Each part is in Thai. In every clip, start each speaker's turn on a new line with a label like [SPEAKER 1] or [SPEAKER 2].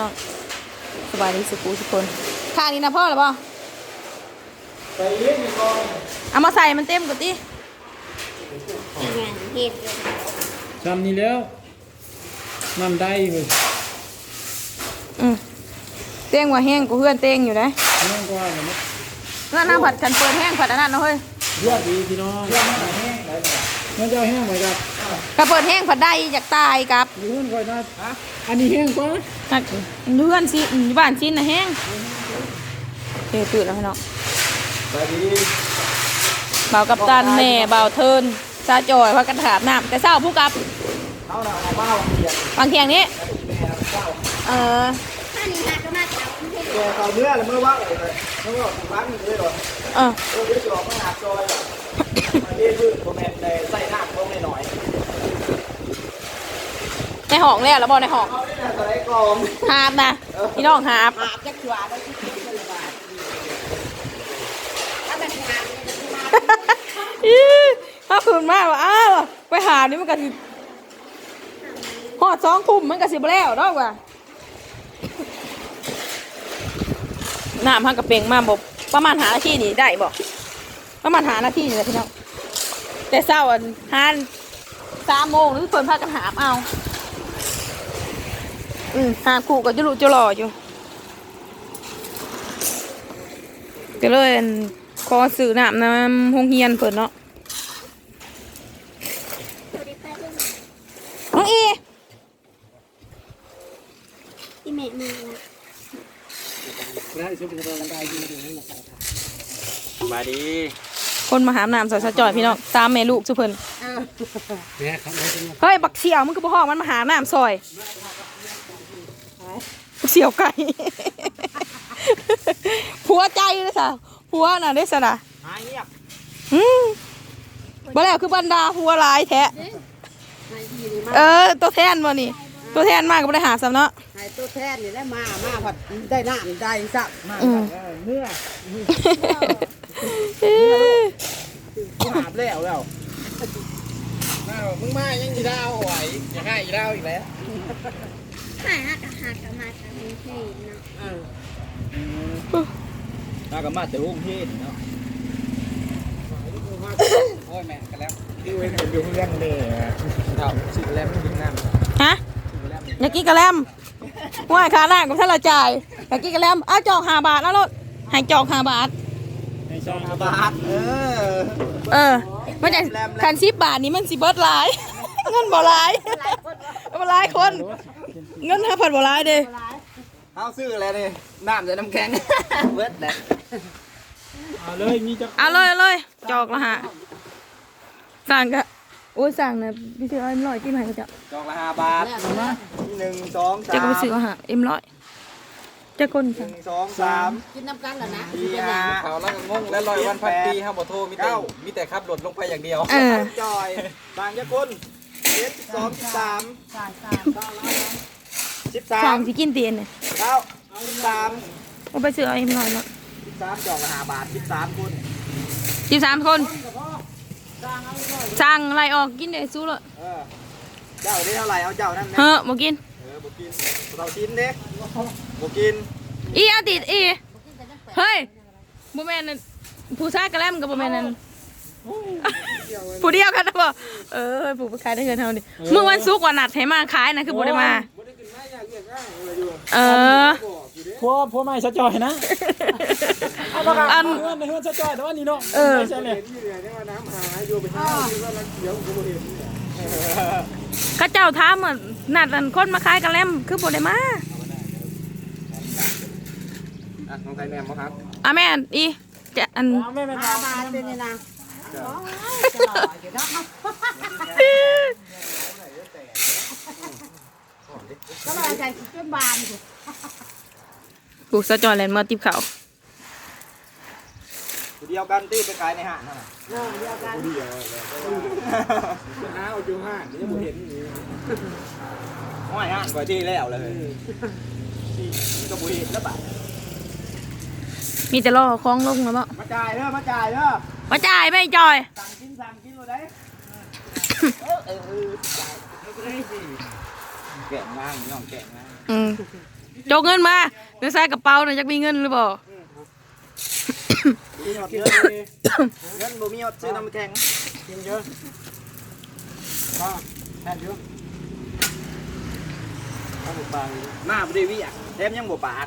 [SPEAKER 1] น้องสบายดีสุขุทุกคนข้างนี้นะพ่อหรือเปล่า
[SPEAKER 2] ไปเลี้ยงในกอง
[SPEAKER 1] เอามาใส่มันเต็มก่อนดิ
[SPEAKER 3] งานเห็ดเลย
[SPEAKER 2] จำนี่แล้วนำได้เลย
[SPEAKER 1] อืมเต้งว่าแห้งกูเพื่อนเต้งอยู่นะ
[SPEAKER 2] น้องก็ว่าเลยนะ
[SPEAKER 1] นั่นน้ำผัดกันเปิดแห้งผัดอันนั้นนะเฮ้ย
[SPEAKER 2] เลือดดีพี่น้องเลือดมันแห้งได้มันจะเอาแห้งไหมครับ
[SPEAKER 1] กระเปิดแห้งผัดได้อยากตายกับ
[SPEAKER 2] อยู่เพื่อนคอยนะอันนี้แห้งกว่า
[SPEAKER 1] นักเพื่อนสิอยู่บ้านชิ้นนะแห้งเฮ้ยตื่นแล้วพี่น้อง
[SPEAKER 2] ไปดี
[SPEAKER 1] เบากับตันแม่เบาเทินซาจอยพักกันถามน้ำแต่เศร้าผู้กับ
[SPEAKER 2] เอาหน่ะเอาเบ้าเขียน
[SPEAKER 1] บางเทียงนี้เออ
[SPEAKER 3] ถ้านี่มาก็มาจากกรุงเทพ
[SPEAKER 2] แกเขาเนื้อแล้วเมื่อว่าเลยเมื่อว่าสุพรรณนี่เลยหรอ
[SPEAKER 1] เออ
[SPEAKER 2] เออเดี๋ยวจะออกมาหาซอยอะมาเรียกพืชโมเมนต์ในใส่น้ำลงหน่อย
[SPEAKER 1] ในห้องแล้วแล้วบอกในห้อง
[SPEAKER 2] เอาได้นะใส่กอง
[SPEAKER 1] หาบนะพี่น้องหาบ
[SPEAKER 3] อาบจักรวาลได้ที่เป็นละบาทถ้าเป็นงานเนี่ยจะมา
[SPEAKER 1] อีถ้าคืนมากว่าอ้าวไปหานี่มันก็สิหอดสองทุ่มมันก็สิบแล้วดอกว่าน้ำฮักกระเปงมาบอกประมาณหานาทีนี่ได้บอกประมาณหานาทีนี่แหละพี่น้องแต่เศร้าอันหานสามโมงหรือเพิ่นพากันหามเอา อืมหาคู่ก็จะลุจะรออยู่ก็เลยอั่นขอซื้อน้ำน้ำหงเฮียนเพิ่นเนาะน้องอี
[SPEAKER 3] ที่เม็ดมือนะ
[SPEAKER 2] ได้ชุบเป็นกันได้ดีดีนี่นะครับมาดี
[SPEAKER 1] คนมาหามน้ำสอยสะจอยพี่น้องตามแม่ลูกสุเพิ่น
[SPEAKER 2] เนี่ยครับได้จริง
[SPEAKER 1] เฮ้ยบักเสี่ยวมันก็บ่ห้องมันมาหาน้ำซอยบัก เสี่ยวไก่ผัวใจเลยสะผัวน่ะเด้สะนะ
[SPEAKER 2] หายเงียบ
[SPEAKER 1] อืมบ่แล้วคือบรรดาผัวหลายแท้
[SPEAKER 3] นายที่นี่มา
[SPEAKER 1] เออ ตัวแทนบ่นี่ ตัวแทนมากก็บ่ได้หาซ้ำเนาะ
[SPEAKER 3] นายตัวแทนนี่แหละมามาผัดได้น้ำได้สัก
[SPEAKER 2] มา
[SPEAKER 1] อืม
[SPEAKER 2] เนื้อหาบแล้วแล้วน่ามึงมายังยีดาวไหวอย่าให้ยีดาวอีกแล้ว
[SPEAKER 3] หายหักหักมาจากกรุงเทพเนาะ
[SPEAKER 2] น่าก็มาแต่รุ่งเทศเนาะโอ้ยแม่กันแล้วที่เว้นเป็นอยู่เรื่องเด้เราสิแล้วกินน้ำ
[SPEAKER 1] ฮะอยากกินกะแลมว่าค่าน้ำกับท่านละจ่ายอยากกินกะแลมอ้าจอก5บาทแล้วรถให้จอก5บาท
[SPEAKER 2] ในช่องบาทเออ
[SPEAKER 1] เออมันจะคันสิบบาทนี้มันสิเบิร์ดหลายเงินบ่หลายบ่หลายคน เงินห้าพันบ่หลายเด้
[SPEAKER 2] เอาซื้ออะไรนี่น้ำจะน้ำแข็งเบิดแหละเอาเลยมีจะ
[SPEAKER 1] เอาเลยเอาเลยจอกละฮะสั่งกะโอ้ยสั่งนะพี่ซื้อเอาเอ็มร้อยจิ้มให้เขาจะ
[SPEAKER 2] จองละห้าบาทหนึ่งสองสา
[SPEAKER 1] จะ
[SPEAKER 2] ม
[SPEAKER 1] ก็ไปซื้อเอาหาเอ็มร้อยจะคน
[SPEAKER 2] ห
[SPEAKER 1] สั่ง
[SPEAKER 2] นึ่งสองสาม
[SPEAKER 3] กินน้ำกันเหรอนะ
[SPEAKER 2] สี่ห้า
[SPEAKER 4] เขาแล้วก็งงและลอยวันพันปีห้าบ่โทรมีแต่มีแต่ขับรถลงไปอย่างเดียว
[SPEAKER 1] เออ
[SPEAKER 2] จอยบางยะคนเจ็ดสิบสองสิบสาม
[SPEAKER 3] สามสาม
[SPEAKER 2] สิบสา
[SPEAKER 1] สั่
[SPEAKER 2] ม
[SPEAKER 1] งที่กินเตียนเนี่ย
[SPEAKER 2] เก้าสิบสาม
[SPEAKER 1] เอาไปซื้อเอาเอ็มร้อยเนาะ
[SPEAKER 2] สิบสามจองละห้าบาทสิบสามคน
[SPEAKER 1] สิบสามคนสั่งอะไรออกกินเดี๋ยวสู้เลย
[SPEAKER 2] เออเจ้าได้เท่าไหร่เอาเจ้านั่นนะ
[SPEAKER 1] เฮ้อบ่กิน
[SPEAKER 2] เออบุกินเราชิ้นเด้บุกิน
[SPEAKER 1] อีเอาติดอีเฮ้ยบ่แม่นนั่นผู้ชายกระแลมกับบ่แม่นนั่นผู้เดียวกันนะบ่เออผู้ไปขายได้เงินเท่านี้เมื่อวันศุกร์วันนัดให้มาขายนะคือบ่ได้มา เออ
[SPEAKER 2] พวกพวกไม่ชัดจอยนะ
[SPEAKER 1] อัน
[SPEAKER 2] เพื่อนในเพื่อนชัดจอยแต่ว่านี่เนาะ
[SPEAKER 1] เออ
[SPEAKER 2] ใช่เลย
[SPEAKER 1] เข้าเจ้าถามว่านัดอันคนมาขายกระแลมคือบ่ได้มา
[SPEAKER 2] อะน้องไก่แนมมั้งครับ
[SPEAKER 1] อะแม่นอีจะอัน
[SPEAKER 2] ไม่ไม่
[SPEAKER 3] มามาเป็นนี่นะ ก็มาจากเจ้าบานสิ
[SPEAKER 1] ผูกสะจอยแลนด์มาติบเขาว
[SPEAKER 2] เดียวกันที่ไปขายในห้างนั่นน่ะ
[SPEAKER 3] เออเดียวกัน
[SPEAKER 2] น้าเอาจูห้างนี่ยังเห็นอยู่ห้อยห้างกว่าที่แล้วเลยก็บุเห็นแล้วป่ะ
[SPEAKER 1] มีแต่ล่อคล้องลงแล้วบ่
[SPEAKER 2] มาจ่ายเด้อมาจ่ายเด้อ
[SPEAKER 1] มาจ่ายไม่จอย
[SPEAKER 2] สั่งกินสั่งกินเลยได้เออเออจ่ายไม่ได้สิ แกะงางน้องแกะงาง
[SPEAKER 1] อืมโจกเงินมาเงินใส่กระเป๋าน่ะอยากมีเงินหรือเปล่า
[SPEAKER 2] มีหยอดเงินเลยเงินบ่มีหยอดซื้อน้ำแข็ง
[SPEAKER 4] กินเยอะก็แพทย์เยอะข้าวหมูปลาอยู่
[SPEAKER 2] มาบ่ได้วิอะแถมยังบ่ปาก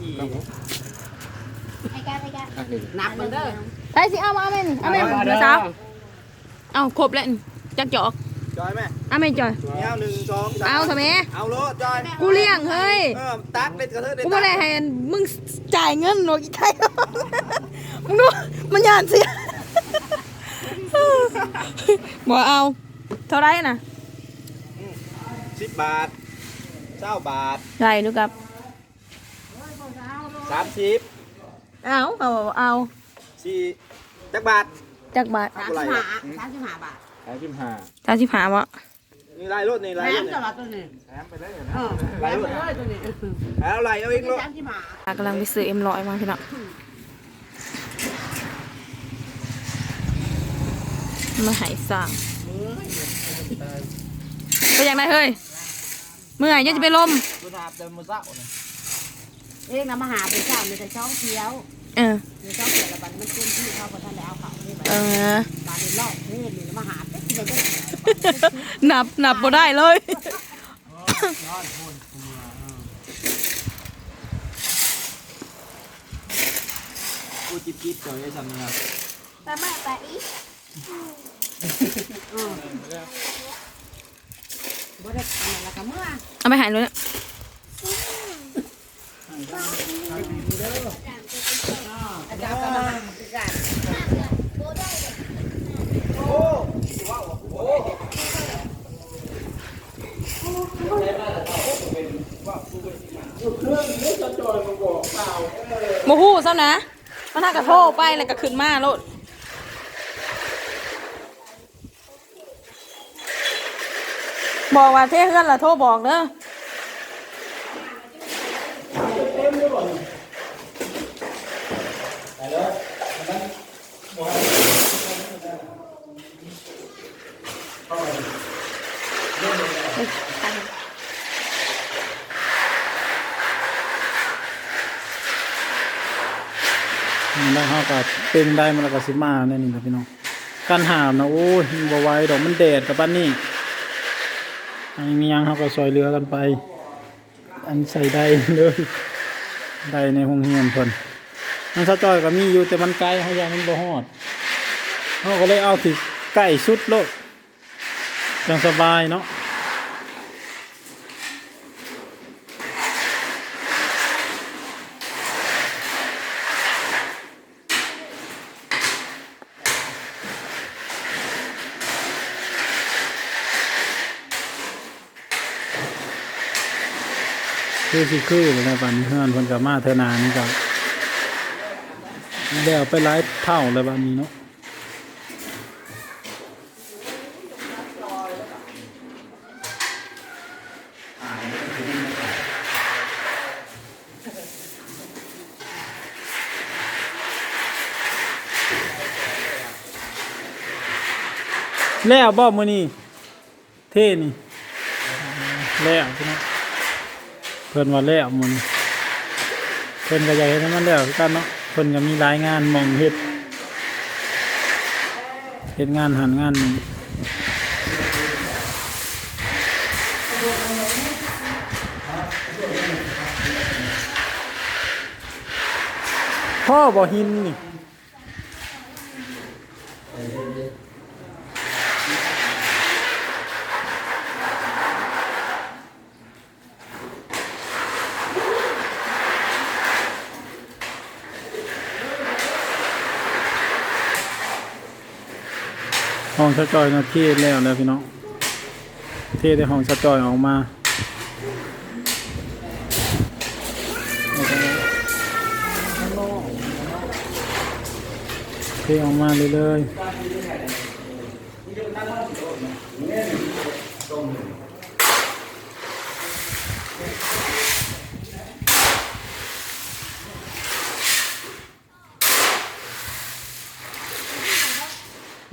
[SPEAKER 2] อี
[SPEAKER 3] ไอ้แกไอ้แก
[SPEAKER 5] นับมันเด้อ
[SPEAKER 1] ใส่สิเอามาเอาแม่นี่เอาแม่เมื่อเช้าเอาครบแล้วนี่จักจอก
[SPEAKER 2] จอยแม่
[SPEAKER 1] เอาแม่จอย
[SPEAKER 2] มีเอาหนึ่งสองสาม
[SPEAKER 1] เอาทำไม
[SPEAKER 2] เอาโลดจอย
[SPEAKER 1] กูเลี้ยงเฮ้ย
[SPEAKER 2] เออตักเด็ดกระเทยเด็ด
[SPEAKER 1] กูไม่ได้ให้มึงจ่ายเงินหรอกอีไทยมึงดูมันยานเสียบอกเอา เท่าไรน่ะ
[SPEAKER 2] สิบบาทเก้าบาท
[SPEAKER 1] ได้ดูกับ
[SPEAKER 2] สามสิบ
[SPEAKER 1] เอาเอาเอา
[SPEAKER 2] สี่จักบาท
[SPEAKER 1] จักบาท
[SPEAKER 5] สามสิบห้าสามสิบห้าบาท
[SPEAKER 4] สามสิบห้า
[SPEAKER 1] สามสิบห้าวะ
[SPEAKER 2] นี่ลายรถนี่ลาย
[SPEAKER 5] แถ
[SPEAKER 2] ร
[SPEAKER 5] ม
[SPEAKER 2] ถ
[SPEAKER 5] ต
[SPEAKER 2] นี่
[SPEAKER 5] ลอดตัวนี้
[SPEAKER 4] แถมไปเลย
[SPEAKER 5] เออแถมไปเลยตัวนี้
[SPEAKER 2] เอาลายเอาเองรถ
[SPEAKER 5] สามสิบห้ากำ
[SPEAKER 1] ลังไปซื้อเอ็มร้อยมาพี่น้องมาใหายสั่งไปอย่างไรเฮ้ยเมื่อยยังจะไปลม
[SPEAKER 2] คุณอาบเดินมือเศร้าเนี่ย
[SPEAKER 5] เองนำมาหาเป็นเจ้าในแต่ช่องเที่ยว
[SPEAKER 1] เออ
[SPEAKER 5] ในช่องเที่ยวแล้วบัดมันเต็มที่เขาพอท่านได้เอาเขานี่บัด
[SPEAKER 1] เออ บา
[SPEAKER 5] ดเป็นรอบนี่นี่มาหาเป็ นที่ได้
[SPEAKER 1] นับนับบ่ได้เลย
[SPEAKER 2] กูจิบจิบเจอไอ้สำเนียง
[SPEAKER 3] ไปมาไปอีก
[SPEAKER 5] บ่ได้ทำอะไรกับเมื่อ
[SPEAKER 1] เอาไปใหายเลย
[SPEAKER 5] อาจารย์ก็มาหาคือกัน
[SPEAKER 1] โมหูซ้ำนะ มันถ้ากระโทษไปแล้วก็ขึ้นมาโลดบอกว่าเท่เพื่อนละโทรบอกเนอะ
[SPEAKER 6] ก็ตึงได้มันแล้วก็สิมาแน่นี่แหละพี่น้องการหามนะโอ้ยบ่ไหวดอกมันแดดกับบ้านนี่อันนี้มียังเขาก็ซอยเรือกันไป อันใส่ได้เลยได้ในห้องเฮียนเพิ่นมันสะจอยก็มีอยู่แต่มันไกลเขาอยางมันบ่ฮอดเขาก็เลยเอาที่ใกล้สุดโลดจังสบายเนาะ คือสิคือเลยนะบันเฮือนเพิ่นก็มาเทอนานี่ก็แล้วไปหลายเท่าเลยบัดนี้เนาะแล้วบ่มื้อนี้เท่นี่แล้วพี่น้อง พิ่นว่าแล้วหมันเพิ่นก็อยากให้มันแล้วกันเนาะเพิ่นก็มีหลายงานมองเฮ็ดเฮ็ดงานหันงานนี่พ่อบ่หินนี่ ห้องสะจอยนาเทศแล้วแล้วพี่น้องเทศได้ห้องสะจอยออกมาเทออกมาเลยเลย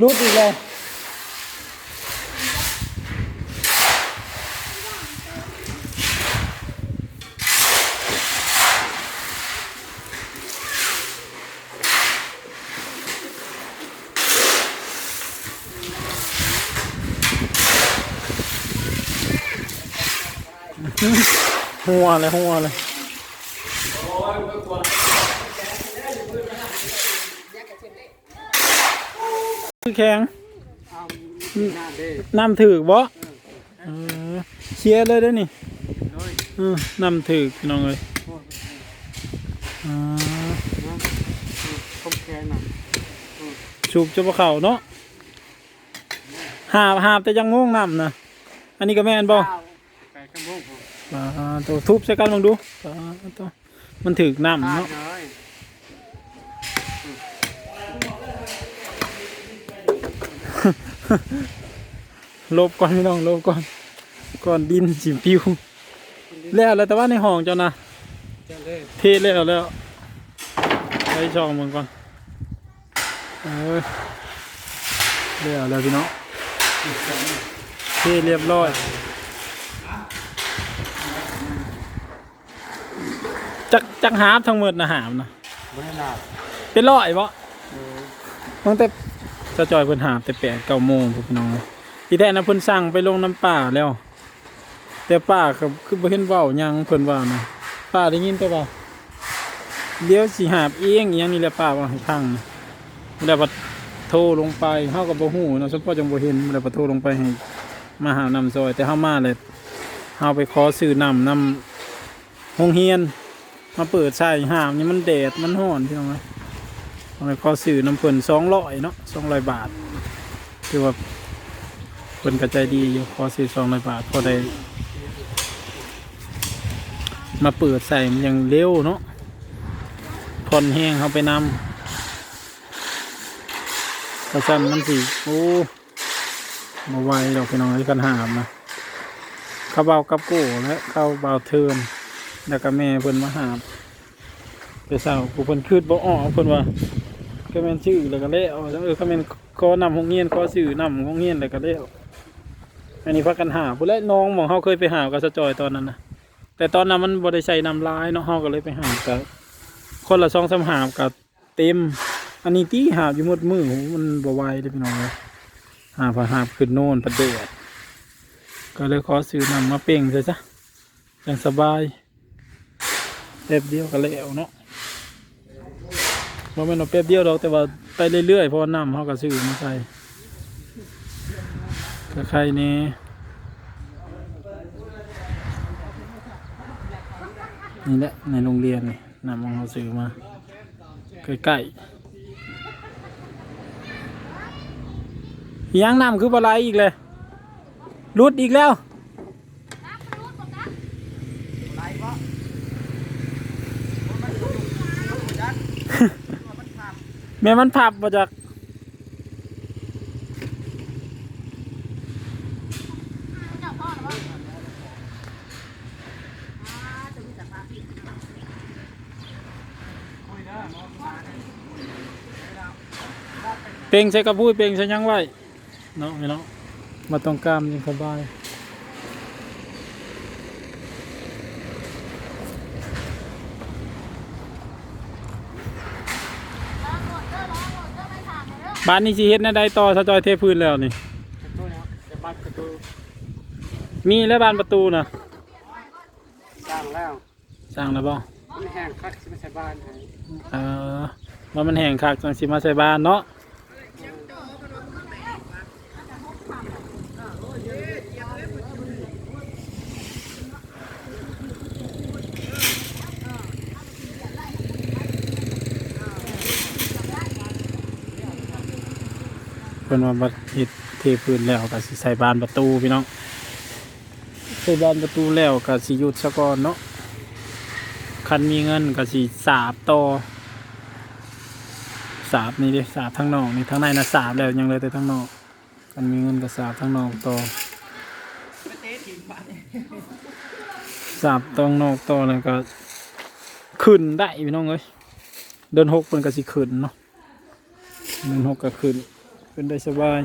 [SPEAKER 6] รูดอีกเลย หัวเลยหัวเลยคือแข็งน้ำถือกบ่เออเชียร์เลยเด้อนี่เออน้ำถือกพี่น้องเลยอ่า
[SPEAKER 2] ต้มแกงน่ะ
[SPEAKER 6] สูบจะบ่เข่าเนาะหาบหาบแต่ยังงงน้ำนะอันนี้ก็แม่นบ่
[SPEAKER 2] ไก่กระมุงผม
[SPEAKER 6] อ่า ตัวทุบใส่กันลองดูอ่าตัวมันถือกน้ำเนาะ
[SPEAKER 2] เลย
[SPEAKER 6] ลบก่อนพี่น้องลบก่อนก่อนดินสิปิว แล้วแล้วแต่ว่าในห้องเจ้านะ
[SPEAKER 2] จะเลย
[SPEAKER 6] เทแล้วแล้วไปช่องมึงก่อนเออแล้วแล้วพี่น้องเทเรียบร้อย จักจักหาบทั้งหมดนะหามนะ
[SPEAKER 2] ไม่หนา
[SPEAKER 6] เป็นร้อยบ่ตั้งแต่จะจอยเพิ่นหาบแต่แปดเก้าโมงพวกพี่น้องที่แท้นะเพิ่นสั่งไปลงน้ำป่าแล้ว แต่ป้าก็คือบ่เห็นเว้าหยังเพิ่นว่านะป้าได้ยินแต่ว่าเดี๋ยวสิหาบเองอหยังนี่แหละป้าว่าให้พังนะแล้วบัดโทรลงไปเฮาก็บ่ฮู้เนาะสมพอจังบ่เห็นแล้วบัดโทรลงไปให้มาหาน้ำซอย แต่เฮามาเลยเฮาไปขอซื้อน้ำน้ำโรงเรียน มาเปิดใส่หามนี่มันแดดมันร้อนพี่น้องเอ้ยเอาไปขอซื้อน้ำเพิ่น200เนาะ200บาทคือว่าเพิ่นก็ใจายดีอยู่ขอซื้อ200บาทพอได้ มาเปิดใส่มันยังเร็วเนาะผ่อนแห้งเขาไปนำกระสันมันสิโอ้มาไวดอกพี่น้องที่กันหามนะข้าวเบากับโก้และข้าวเบาเทิม แล้วก็แม่เพิ่นมาหามแต่สาวกูเพิ่นคืดบ่ออกเพิ่นว่าก็แม่นชื่อแล้วก็เละเอาเออก็แม่นขอนำห้องเงียนขอชื่อนำห้องเงียนแล้วก็เละอันนี้พักกันหาผู้และน้องหมองเขาเคยไปหากับสจอยตอนนั้นนะแต่ตอนนั้นมันบริใช้นำลายเนาะเฮาก็เลยไปหาบกับคนละซองสามหาบกับเต็ม อันนี้ที่หาบอยู่หมดมือมันบไหวเลยพี่น้องเลยหาบหาบขึ้นโน่นประเดดก็เลยขอซื้อนำมาเป่งเลยจ้ะอย่างสบาย แป๊บเดียวก็แล้วเนาะว่ามันเอาแป๊บเดียวเราแต่ว่าไปเรื่อยๆเพราะว่านำเขาก็ซื้อมาใส่ก็ใครเนี่นี่แหละในโรงเรียนนี่นำเอาซื้อมาใกล้ๆยังนำคือปลาไหลอีกเลยรุดอีกแล้ว แม่มันพับมาจากเป่งใส่กระพุ้ยเป่งใส่ยังไว้เนาะไม่เนาะมาตรงกลางยังสบาย บ้านนี้สิเฮ็ดในใดต่อสะจอยเทพื้นแล้วนี่
[SPEAKER 2] ตัวเนาะจะบัดประตู
[SPEAKER 6] มีแล้วบานประตูนะ
[SPEAKER 2] สร้างแล้ว
[SPEAKER 6] สร้างแล้วบ่
[SPEAKER 2] มันแห้งคักสิไม่ใช่บ้านให้
[SPEAKER 6] เออว่ามันแห้งคักจังสิมาใส่บ้านเนาะ พิ่นว่าบัดเฮ็ดเทพื้นแล้วก็สิใส่บานประตูพี่น้องใส่บานประตูแล้วก็สิหยุดซะก่อนเนาะคันมีเงินก็สิสาบต่อสาบนี่ดิสาบทั้งนอกนี่ทั้งในนะสาบแล้วยังเลยแต่ทั้งนอกมันมีเงินกับสาบทั้งนอกต่อสาบตรงนอกต่อเลยก็ขึ้นได้พี่น้องเอ้ยเดินหกมันก็สิขึ้นเนาะเดินหกก็ขึ้น ขึ้นได้สบาย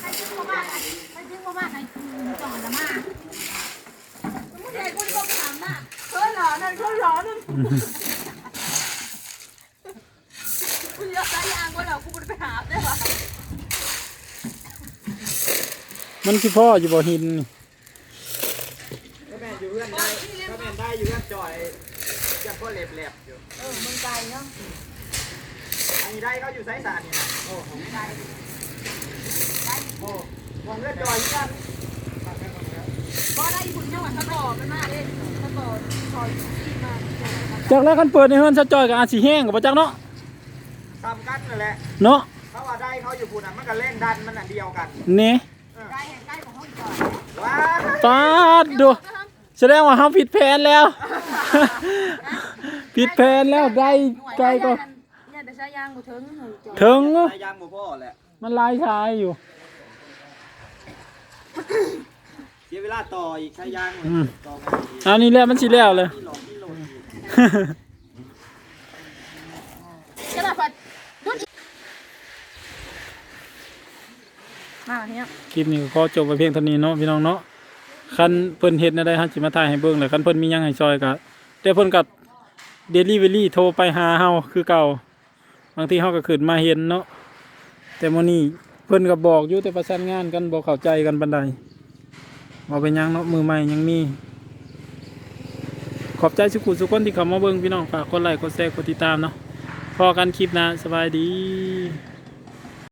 [SPEAKER 3] ใครซื้อมาบ้านใครซื้อมาบ้านใครจ่อละมาผู้ใหญ่คนก็ถามน่ะเฮ้ยหลอนั่นเขาหลอนั่นคุณยอดสายยางว่าเราคุณไปหาได้ปะ
[SPEAKER 6] มันสิพ่ออยู่บ่หินนี่
[SPEAKER 2] ถ้าแม่อยู่เพื่อนได้ถ้าแม่ได้อยู่เพื่อนจอยจะก็เล็บแหลบอยู่
[SPEAKER 3] เออมึงไกลเนาะ
[SPEAKER 2] อันนี้ได้เขาอยู่ไซส์สารนี่นะโอ้ของไกลโอ้ของเพื่อนจอยที่กัน
[SPEAKER 3] บ่ได้คุณจังหวัดตะกอมันมาเด้ตะกอคอยที่มา
[SPEAKER 6] จากแล้วคันเปิดในเฮือนซะจอยก็อาจสิแห้งก็บ่จักเนาะ
[SPEAKER 2] ทำกันนั่นแหละ
[SPEAKER 6] เนาะ
[SPEAKER 2] เขาว่าได้เขาอยู่ปุ่นอะมันก็เล่นดันมันอันเดียวกัน
[SPEAKER 6] นี่
[SPEAKER 3] ใกล้ใกล้ของห้องจอด
[SPEAKER 2] ว้า
[SPEAKER 6] ปาดดูแสดงว่าเฮาผิดแผนแล้วผิดแผนแล้วได้ไกลก็
[SPEAKER 3] เนี่ยแต่ ใช้ยางบ่ถึงเฮ้ยจอด
[SPEAKER 6] ถึง
[SPEAKER 2] ใส่ยางบ่พ่อแหละ
[SPEAKER 6] มันลายชายอยู่
[SPEAKER 2] เสียเวลาต่ออีกใช้ยางเลย
[SPEAKER 6] อืม
[SPEAKER 2] ต่อไปอีก
[SPEAKER 6] อันนี้แหละมันสิแล้วเลย
[SPEAKER 2] ที่หลอกที่โหลดอีก
[SPEAKER 3] กระดาษผัดดุดมาเนี่ย
[SPEAKER 6] คลิปนี้ก็ขอจบไปเพียงเท่านี้เนาะพี่น้องเนาะคันเพิ่นเฮ็ดแนวใดเฮาสิมาถ่ายให้เบิ่งเลยคันเพิ่นมีหยังให้ซอยก็แต่เพิ่นก็เดลิเวอรี่โทรไปหาเฮาคือเก่า บางทีเขาก็ขึ้นมาเห็นเนาะแต่มื่อนี้เพื่อนก็บอกอยู่แต่ประสานงานกันบอกเข้าใจกันบันไดบ่เป็นหยังเนาะมือใหม่ยังมี ขอบใจสุขุสุกคนที่เขามาเบิ้งพี่น้องฝากกดไลค์กดแชร์กดติดตามเนาะพอกันคลิปนะสบายดี